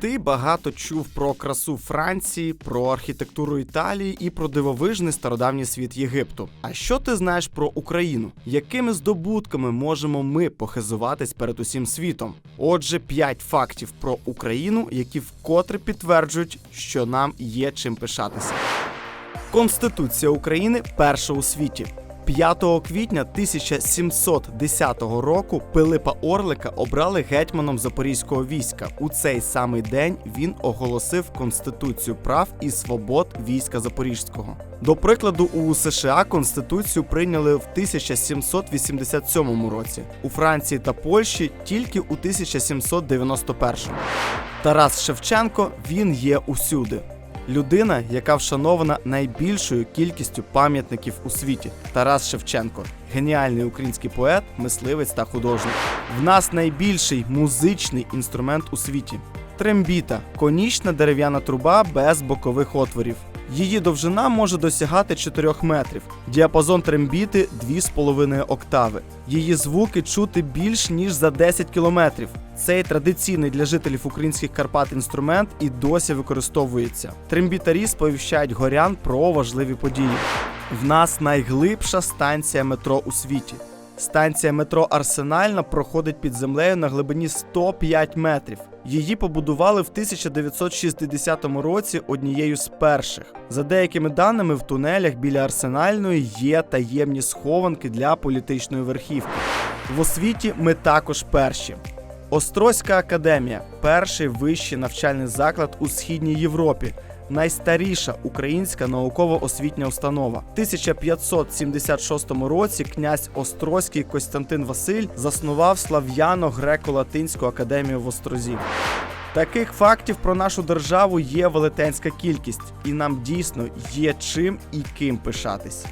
Ти багато чув про красу Франції, про архітектуру Італії і про дивовижний стародавній світ Єгипту. А що ти знаєш про Україну? Якими здобутками можемо ми похизуватись перед усім світом? Отже, 5 фактів про Україну, які вкотре підтверджують, що нам є чим пишатися. Конституція України перша у світі. 5 квітня 1710 року Пилипа Орлика обрали гетьманом запорізького війська. У цей самий день він оголосив Конституцію прав і свобод війська Запорізького. До прикладу, у США Конституцію прийняли в 1787 році, у Франції та Польщі тільки у 1791. Тарас Шевченко він є усюди. Людина, яка вшанована найбільшою кількістю пам'ятників у світі. Тарас Шевченко, геніальний український поет, мисливець та художник. В нас найбільший музичний інструмент у світі. Трембіта конічна дерев'яна труба без бокових отворів. Її довжина може досягати 4 метрів. Діапазон трембіти 2,5 октави. Її звуки чути більш ніж за 10 кілометрів. Цей традиційний для жителів українських Карпат інструмент і досі використовується. Трембітарі сповіщають горян про важливі події. В нас найглибша станція метро у світі. Станція метро Арсенальна проходить під землею на глибині 105 метрів. Її побудували в 1960 році однією з перших. За деякими даними, в тунелях біля Арсенальної є таємні схованки для політичної верхівки. В освіті ми також перші. Острозька академія перший вищий навчальний заклад у східній Європі. Найстаріша українська науково-освітня установа. В 1576 році князь Острозький Костянтин Василь заснував слав'яно-греко-латинську академію в Острозі. Таких фактів про нашу державу є велетенська кількість, і нам дійсно є чим і ким пишатись.